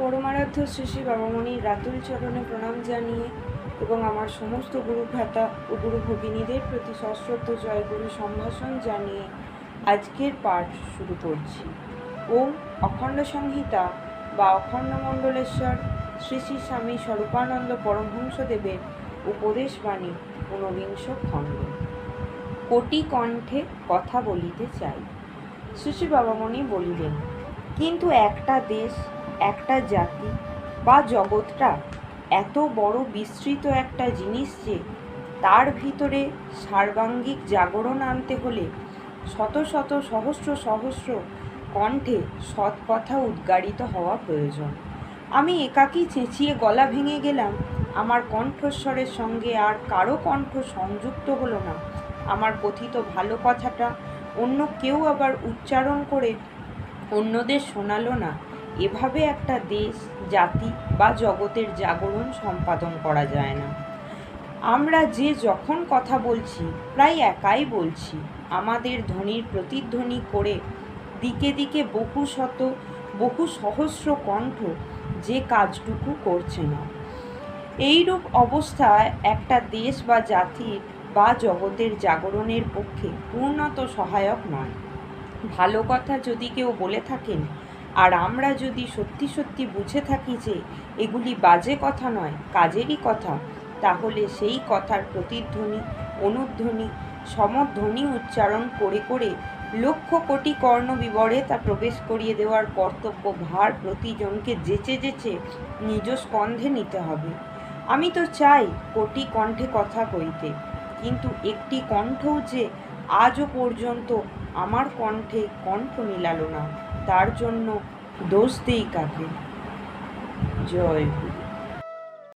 পরমারাধ্য শ্রী শ্রী বাবামণির রাতুল চরণে প্রণাম জানিয়ে এবং আমার সমস্ত গুরু ভ্রাতা ও গুরু ভগিনীদের প্রতি সশ্রদ্ধ জয়গুরু সম্ভাষণ জানিয়ে আজকের পাঠ শুরু করছি। ওম অখণ্ড সংহিতা বা অখণ্ড মণ্ডলেশ্বর শ্রী শ্রী স্বামী স্বরূপানন্দ পরমহংসদেবের উপদেশবাণী ঊনবিংশ খণ্ড। কোটি কণ্ঠে কথা বলিতে চাই। শ্রী বাবামণি বলিলেন, কিন্তু একটা দেশ একটা জাতি বা জগৎটা এত বড় বিস্তৃত একটা জিনিস যে তার ভিতরে সার্বাঙ্গিক জাগরণ আনতে হলে শত শত সহস্র সহস্র কণ্ঠে সৎ কথা উদ্গারিত হওয়া প্রয়োজন। আমি একাকী চেঁচিয়ে গলা ভেঙে গেলাম, আমার কণ্ঠস্বরের সঙ্গে আর কারও কণ্ঠ সংযুক্ত হলো না। আমার কথিত ভালো কথাটা অন্য কেউ আবার উচ্চারণ করে অন্যদের শোনালো না। এভাবে একটা দেশ, জাতি বা জগতের জাগরণ সম্পাদন করা যায় না। আমরা যে যখন কথা বলছি, প্রায় একাই বলছি, আমাদের ধ্বনির প্রতিধ্বনি করে দিকে দিকে বহু শত, বহু সহস্র কণ্ঠ যে কাজটুকু করছে না। এইরূপ অবস্থায় একটা দেশ বা জাতির বা জগতের জাগরণের পক্ষে পূর্ণত সহায়ক নয়। ভালো কথা যদি কেউ বলে থাকেন আর আমরা যদি সত্যি সত্যি বুঝে থাকি যে এগুলি বাজে কথা নয়, কাজেরই কথা, তাহলে সেই কথার প্রতিধ্বনি, অনুধ্বনি, সমধ্বনি উচ্চারণ করে করে লক্ষ কোটি কর্ণ বিবরে তা প্রবেশ করিয়ে দেওয়ার কর্তব্য ভার প্রতিজনকে যেচে যেচে নিজ স্কন্ধে নিতে হবে। আমি তো চাই কোটি কণ্ঠে কথা কইতে, কিন্তু একটি কণ্ঠও যে আজও পর্যন্ত আমার কণ্ঠে কণ্ঠ মিলালো না। তার জন্য দোষ দিই কাকে জয় গুরু।